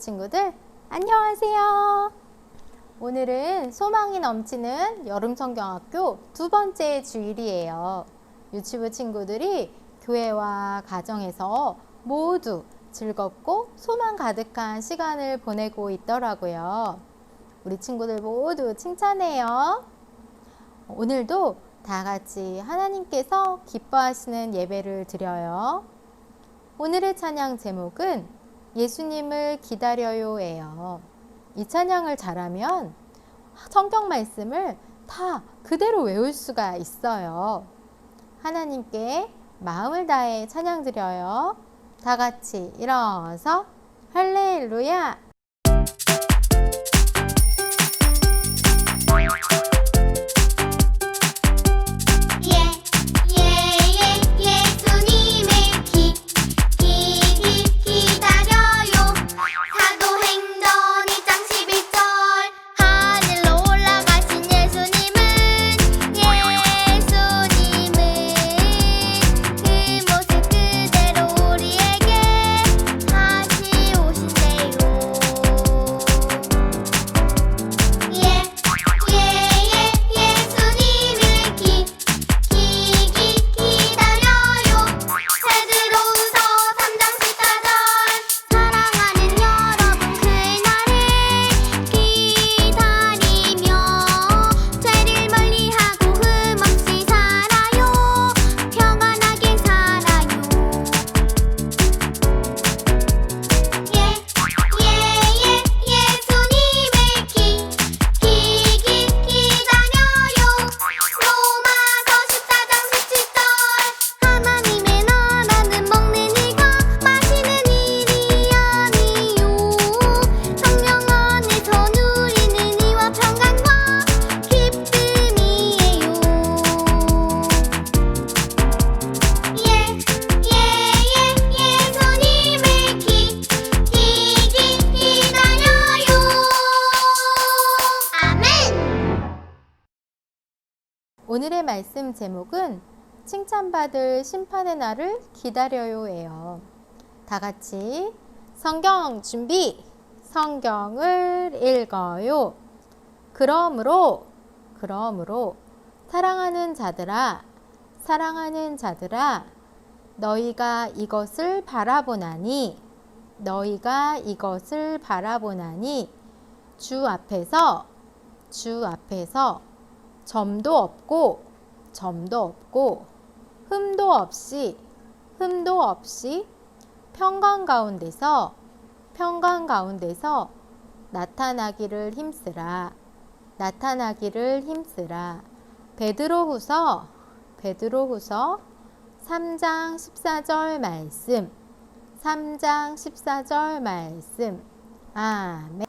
친구들 안녕하세요. 오늘은 소망이 넘치는 여름성경학교 두 번째 주일이에요. 유치부 친구들이 교회와 가정에서 모두 즐겁고 소망 가득한 시간을 보내고 있더라고요. 우리 친구들 모두 칭찬해요. 오늘도 다 같이 하나님께서 기뻐하시는 예배를 드려요. 오늘의 찬양 제목은 예수님을 기다려요예요. 이 찬양을 잘하면 성경 말씀을 다 그대로 외울 수가 있어요. 하나님께 마음을 다해 찬양 드려요. 다 같이 일어서 할렐루야. 오늘의 말씀 제목은 칭찬받을 심판의 날을 기다려요예요. 다 같이 성경 준비. 성경을 읽어요. 그러므로 그러므로 사랑하는 자들아 사랑하는 자들아 너희가 이것을 바라보나니 너희가 이것을 바라보나니 주 앞에서 주 앞에서 점도 없고 점도 없고 흠도 없이 흠도 없이 평강 가운데서 평강 가운데서 나타나기를 힘쓰라. 나타나기를 힘쓰라. 베드로후서 베드로후서 3장 14절 말씀. 3장 14절 말씀. 아멘.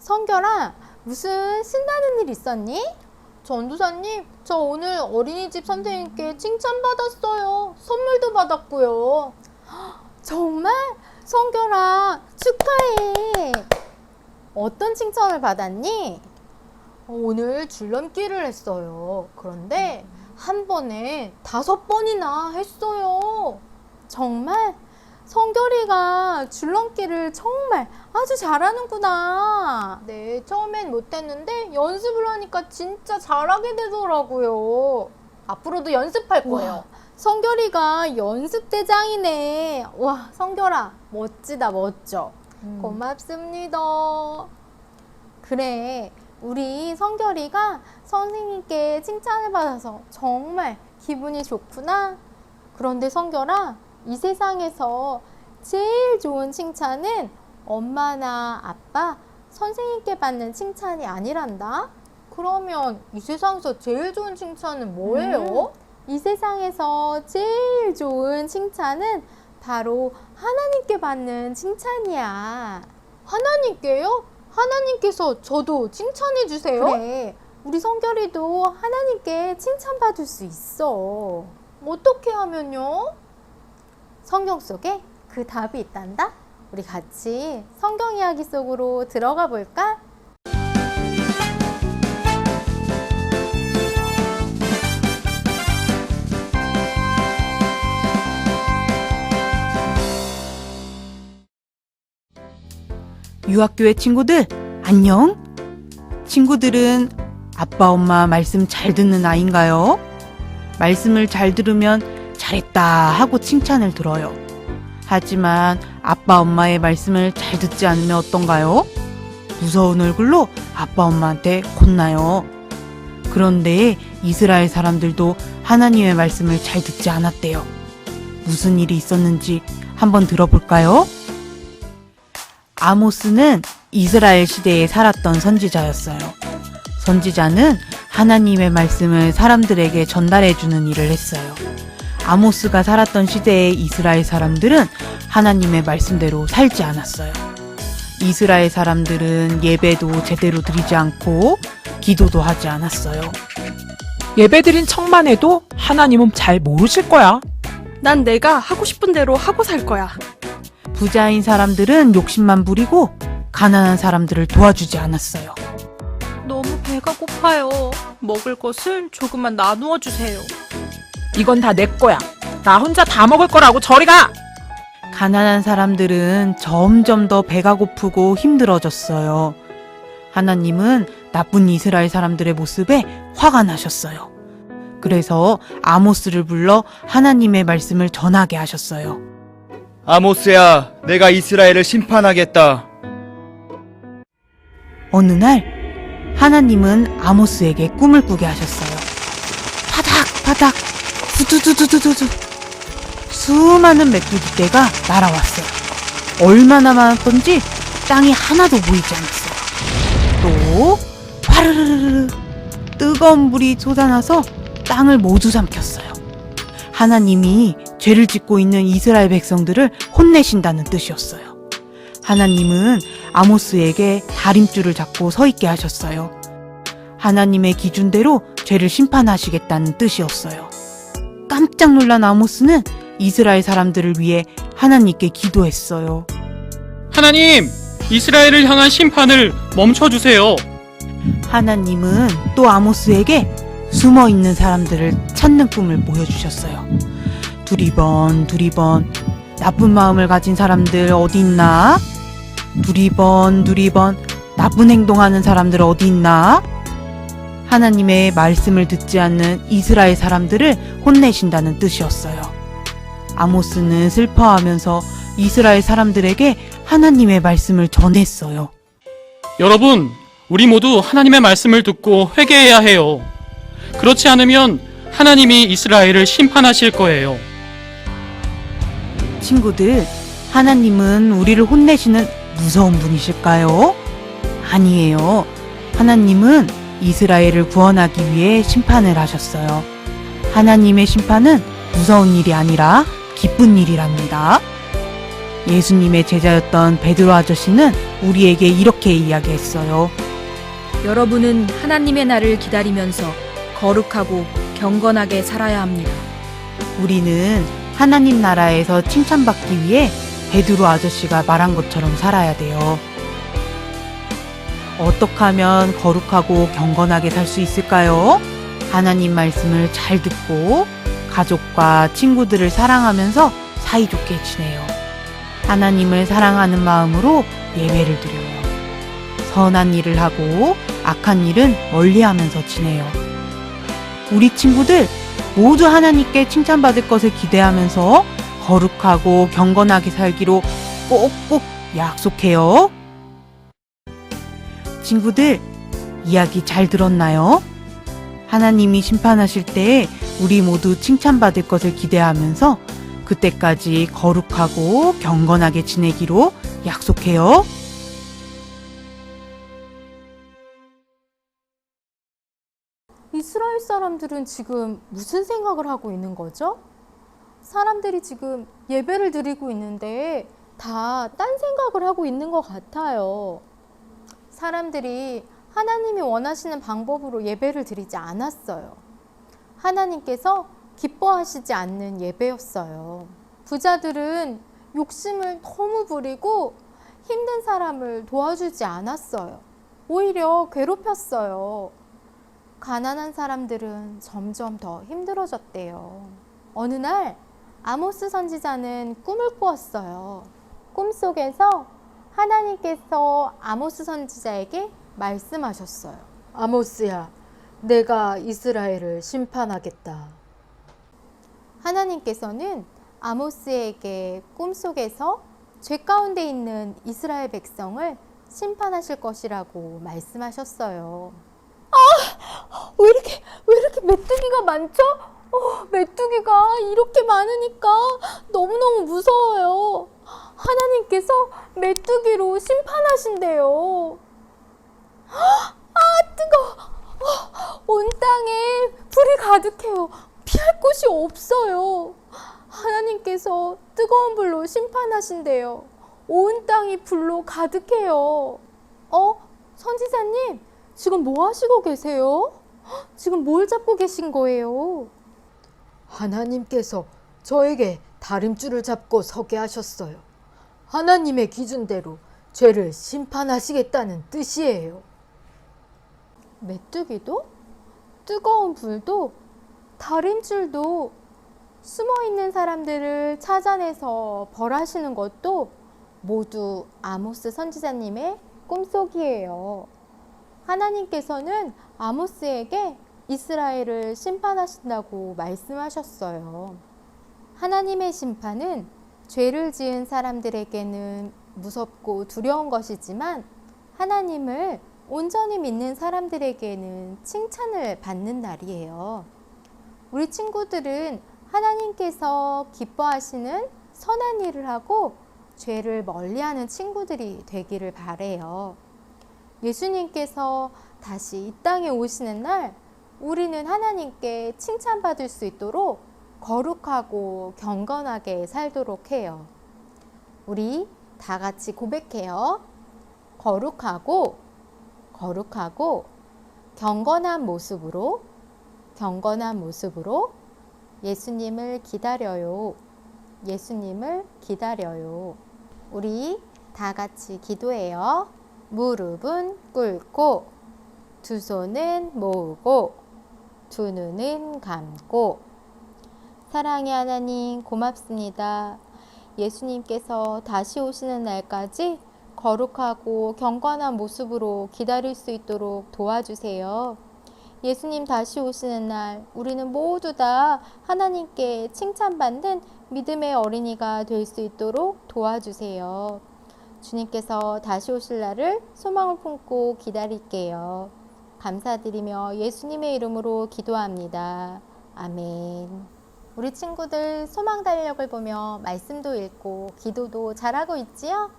성결아 무슨 신나는 일 있었니? 전도사님, 저 오늘 어린이집 선생님께 칭찬받았어요. 선물도 받았고요. 정말? 성결아, 축하해. 어떤 칭찬을 받았니? 어, 오늘 줄넘기를 했어요. 그런데 한 번에 다섯 번이나 했어요. 정말? 성결이가 줄넘기를 정말 아주 잘하는구나. 네, 처음엔 못했는데 연습을 하니까 진짜 잘하게 되더라고요. 앞으로도 연습할 거예요. 성결이가 연습대장이네. 와, 성결아, 멋지다, 멋져. 고맙습니다. 그래, 우리 성결이가 선생님께 칭찬을 받아서 정말 기분이 좋구나. 그런데 성결아, 이 세상에서 제일 좋은 칭찬은 엄마나 아빠, 선생님께 받는 칭찬이 아니란다. 그러면 이 세상에서 제일 좋은 칭찬은 뭐예요? 이 세상에서 제일 좋은 칭찬은 바로 하나님께 받는 칭찬이야. 하나님께요? 하나님께서 저도 칭찬해 주세요. 그래. 우리 성결이도 하나님께 칭찬받을 수 있어. 어떻게 하면요? 성경 속에 그 답이 있단다? 우리 같이 성경 이야기 속으로 들어가 볼까? 유학교의 친구들, 안녕? 친구들은 아빠, 엄마 말씀 잘 듣는 아인가요? 말씀을 잘 들으면 잘했다 하고 칭찬을 들어요. 하지만 아빠, 엄마의 말씀을 잘 듣지 않으면 어떤가요? 무서운 얼굴로 아빠, 엄마한테 혼나요. 그런데 이스라엘 사람들도 하나님의 말씀을 잘 듣지 않았대요. 무슨 일이 있었는지 한번 들어볼까요? 아모스는 이스라엘 시대에 살았던 선지자였어요. 선지자는 하나님의 말씀을 사람들에게 전달해주는 일을 했어요. 아모스가 살았던 시대의 이스라엘 사람들은 하나님의 말씀대로 살지 않았어요. 이스라엘 사람들은 예배도 제대로 드리지 않고 기도도 하지 않았어요. 예배드린 척만 해도 하나님은 잘 모르실 거야. 난 내가 하고 싶은 대로 하고 살 거야. 부자인 사람들은 욕심만 부리고 가난한 사람들을 도와주지 않았어요. 너무 배가 고파요. 먹을 것을 조금만 나누어 주세요. 이건 다 내 거야. 나 혼자 다 먹을 거라고 저리 가! 가난한 사람들은 점점 더 배가 고프고 힘들어졌어요. 하나님은 나쁜 이스라엘 사람들의 모습에 화가 나셨어요. 그래서 아모스를 불러 하나님의 말씀을 전하게 하셨어요. 아모스야, 내가 이스라엘을 심판하겠다. 어느 날 하나님은 아모스에게 꿈을 꾸게 하셨어요. 바닥 바닥 두두두두두두 수많은 메뚜기 떼가 날아왔어요. 얼마나 많았던지 땅이 하나도 보이지 않았어요. 또 화르르르르 뜨거운 물이 쏟아나서 땅을 모두 삼켰어요. 하나님이 죄를 짓고 있는 이스라엘 백성들을 혼내신다는 뜻이었어요. 하나님은 아모스에게 다림줄을 잡고 서 있게 하셨어요. 하나님의 기준대로 죄를 심판하시겠다는 뜻이었어요. 깜짝 놀란 아모스는 이스라엘 사람들을 위해 하나님께 기도했어요. 하나님, 이스라엘을 향한 심판을 멈춰주세요. 하나님은 또 아모스에게 숨어 있는 사람들을 찾는 꿈을 보여주셨어요. 두리번, 두리번, 나쁜 마음을 가진 사람들 어디 있나? 두리번, 두리번, 나쁜 행동하는 사람들 어디 있나? 하나님의 말씀을 듣지 않는 이스라엘 사람들을 혼내신다는 뜻이었어요. 아모스는 슬퍼하면서 이스라엘 사람들에게 하나님의 말씀을 전했어요. 여러분, 우리 모두 하나님의 말씀을 듣고 회개해야 해요. 그렇지 않으면 하나님이 이스라엘을 심판하실 거예요. 친구들, 하나님은 우리를 혼내시는 무서운 분이실까요? 아니에요. 하나님은 이스라엘을 구원하기 위해 심판을 하셨어요. 하나님의 심판은 무서운 일이 아니라 기쁜 일이랍니다. 예수님의 제자였던 베드로 아저씨는 우리에게 이렇게 이야기했어요. 여러분은 하나님의 날을 기다리면서 거룩하고 경건하게 살아야 합니다. 우리는 하나님 나라에서 칭찬받기 위해 베드로 아저씨가 말한 것처럼 살아야 돼요. 어떻게 하면 거룩하고 경건하게 살 수 있을까요? 하나님 말씀을 잘 듣고 가족과 친구들을 사랑하면서 사이좋게 지내요. 하나님을 사랑하는 마음으로 예배를 드려요. 선한 일을 하고 악한 일은 멀리 하면서 지내요. 우리 친구들 모두 하나님께 칭찬받을 것을 기대하면서 거룩하고 경건하게 살기로 꼭꼭 약속해요. 친구들, 이야기 잘 들었나요? 하나님이 심판하실 때 우리 모두 칭찬받을 것을 기대하면서 그때까지 거룩하고 경건하게 지내기로 약속해요. 이스라엘 사람들은 지금 무슨 생각을 하고 있는 거죠? 사람들이 지금 예배를 드리고 있는데 다 딴 생각을 하고 있는 것 같아요. 사람들이 하나님이 원하시는 방법으로 예배를 드리지 않았어요. 하나님께서 기뻐하시지 않는 예배였어요. 부자들은 욕심을 너무 부리고 힘든 사람을 도와주지 않았어요. 오히려 괴롭혔어요. 가난한 사람들은 점점 더 힘들어졌대요. 어느 날 아모스 선지자는 꿈을 꾸었어요. 꿈속에서 하나님께서 아모스 선지자에게 말씀하셨어요. 아모스야, 내가 이스라엘을 심판하겠다. 하나님께서는 아모스에게 꿈속에서 죄 가운데 있는 이스라엘 백성을 심판하실 것이라고 말씀하셨어요. 아, 왜 이렇게 왜 이렇게 메뚜기가 많죠? 어, 메뚜기가 이렇게 많으니까 너무너무 무서워요. 하나님께서 메뚜기로 심판하신대요. 아, 뜨거! 온 땅에 불이 가득해요. 피할 곳이 없어요. 하나님께서 뜨거운 불로 심판하신대요. 온 땅이 불로 가득해요. 어? 선지자님, 지금 뭐 하시고 계세요? 헉, 지금 뭘 잡고 계신 거예요? 하나님께서 저에게 다림줄을 잡고 서게 하셨어요. 하나님의 기준대로 죄를 심판하시겠다는 뜻이에요. 메뚜기도 뜨거운 불도 다림줄도 숨어 있는 사람들을 찾아내서 벌하시는 것도 모두 아모스 선지자님의 꿈속이에요. 하나님께서는 아모스에게 이스라엘을 심판하신다고 말씀하셨어요. 하나님의 심판은 죄를 지은 사람들에게는 무섭고 두려운 것이지만 하나님을 온전히 믿는 사람들에게는 칭찬을 받는 날이에요. 우리 친구들은 하나님께서 기뻐하시는 선한 일을 하고 죄를 멀리하는 친구들이 되기를 바래요. 예수님께서 다시 이 땅에 오시는 날 우리는 하나님께 칭찬받을 수 있도록 거룩하고 경건하게 살도록 해요. 우리 다 같이 고백해요. 거룩하고 거룩하고 경건한 모습으로 경건한 모습으로 예수님을 기다려요. 예수님을 기다려요. 우리 다 같이 기도해요. 무릎은 꿇고 두 손은 모으고 두 눈은 감고 사랑의 하나님 고맙습니다. 예수님께서 다시 오시는 날까지 거룩하고 경건한 모습으로 기다릴 수 있도록 도와주세요. 예수님 다시 오시는 날 우리는 모두 다 하나님께 칭찬받는 믿음의 어린이가 될 수 있도록 도와주세요. 주님께서 다시 오실 날을 소망을 품고 기다릴게요. 감사드리며 예수님의 이름으로 기도합니다. 아멘. 우리 친구들 소망 달력을 보며 말씀도 읽고 기도도 잘하고 있지요?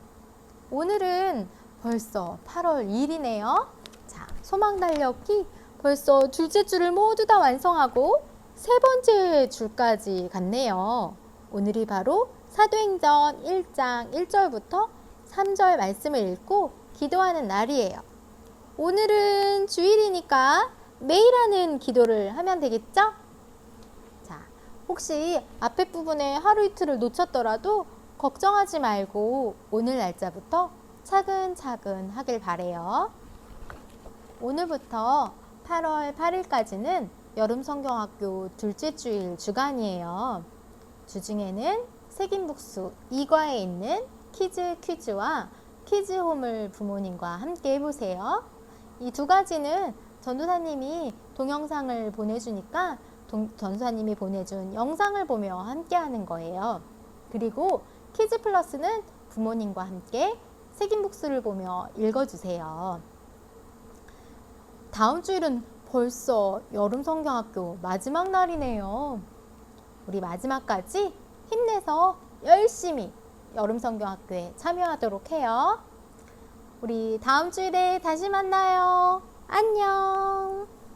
오늘은 벌써 8월 2일이네요. 자, 소망 달력이 벌써 둘째 줄을 모두 다 완성하고 세 번째 줄까지 갔네요. 오늘이 바로 사도행전 1장 1절부터 3절 말씀을 읽고 기도하는 날이에요. 오늘은 주일이니까 매일 하는 기도를 하면 되겠죠? 자, 혹시 앞에 부분에 하루 이틀을 놓쳤더라도 걱정하지 말고 오늘 날짜부터 차근차근 하길 바래요. 오늘부터 8월 8일까지는 여름 성경학교 둘째 주일 주간이에요. 주중에는 색인북수 2과에 있는 키즈 퀴즈와 키즈홈을 부모님과 함께 해보세요. 이 두 가지는 전도사님이 동영상을 보내주니까 동, 전도사님이 보내준 영상을 보며 함께 하는 거예요. 그리고 키즈 플러스는 부모님과 함께 색인북수를 보며 읽어주세요. 다음 주일은 벌써 여름 성경학교 마지막 날이네요. 우리 마지막까지 힘내서 열심히 여름 성경학교에 참여하도록 해요. 우리 다음 주일에 다시 만나요. 안녕.